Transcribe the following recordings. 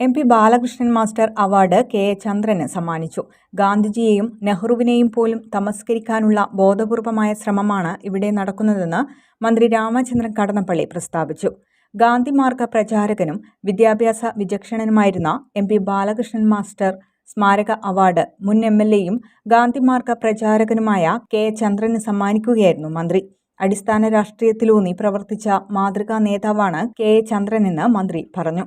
M P Balakrishnan master award K A ചന്ദ്രന് സമ്മാനിച്ചു. ഗാന്ധിജിയെയും നെഹ്റുവിനെയും പോലും തമസ്കരിക്കാനുള്ള ബോധപൂർവമായ ശ്രമമാണ് ഇവിടെ നടക്കുന്നതെന്ന് മന്ത്രി രാമചന്ദ്രൻ കടന്നപ്പള്ളി പ്രസ്താവിച്ചു. ഗാന്ധി മാർഗ പ്രചാരകനും വിദ്യാഭ്യാസ വിചക്ഷണനുമായിരുന്ന എം പി ബാലകൃഷ്ണൻ മാസ്റ്റർ സ്മാരക അവാർഡ് മുൻ എം എൽ എയും ഗാന്ധി മാർഗ പ്രചാരകനുമായ കെ എ ചന്ദ്രന് സമ്മാനിക്കുകയായിരുന്നു മന്ത്രി. അടിസ്ഥാന രാഷ്ട്രീയത്തിലൂന്നി പ്രവർത്തിച്ച മാതൃകാ നേതാവാണ് കെ എ ചന്ദ്രനെന്ന് മന്ത്രി പറഞ്ഞു.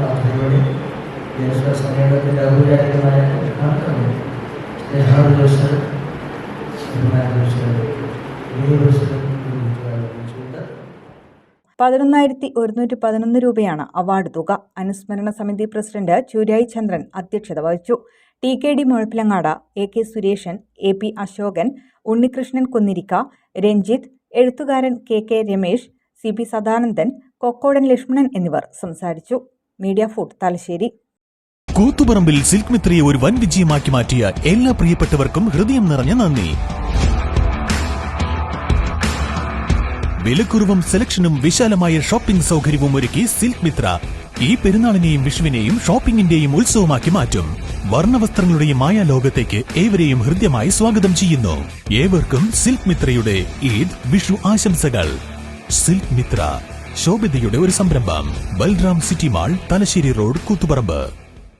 ദേശ സമ്മേളനത്തിന്റെ ഔപചാരികമായ ഉദ്ഘാടനം ദിവസം പതിനൊന്നായിരത്തി ഒരുന്നൂറ്റി പതിനൊന്ന് രൂപയാണ് അവാർഡ് തുക. അനുസ്മരണ സമിതി പ്രസിഡന്റ് ചൂരായി ചന്ദ്രൻ അധ്യക്ഷത വഹിച്ചു. T K D Muzhappilangad A K Sureshan A P Ashokan Unnikrishnan Kunnirikka Ranjith എഴുത്തുകാരൻ K K Ramesh C P Sadanandan Kokkodan Lakshmanan എന്നിവർ സംസാരിച്ചു. Media food Thalassery. കൂത്തുപറമ്പിൽ സിൽക്ക് മിത്രയെ ഒരു വൻ വിജയമാക്കി മാറ്റിയ എല്ലാ പ്രിയപ്പെട്ടവർക്കും ഹൃദയം നിറഞ്ഞ നന്ദി. വിലക്കുറവും സെലക്ഷനും വിശാലമായ ഷോപ്പിംഗ് സൗകര്യവും ഒരുക്കി സിൽക്ക് മിത്ര. ഈ പെരുന്നാളിനെയും വിഷുവിനെയും ഷോപ്പിംഗിന്റെയും ഉത്സവമാക്കി മാറ്റും. വർണവസ്ത്രങ്ങളുടെയും മായ ലോകത്തേക്ക് ഏവരെയും ഹൃദ്യമായി സ്വാഗതം ചെയ്യുന്നു. ഏവർക്കും സിൽക്ക് മിത്രയുടെ ഈദ് വിഷു ആശംസകൾ. സിൽക്ക് മിത്ര ശോഭിതയുടെ ഒരു സംരംഭം. Balram city mall Thalassery road Koothuparamba.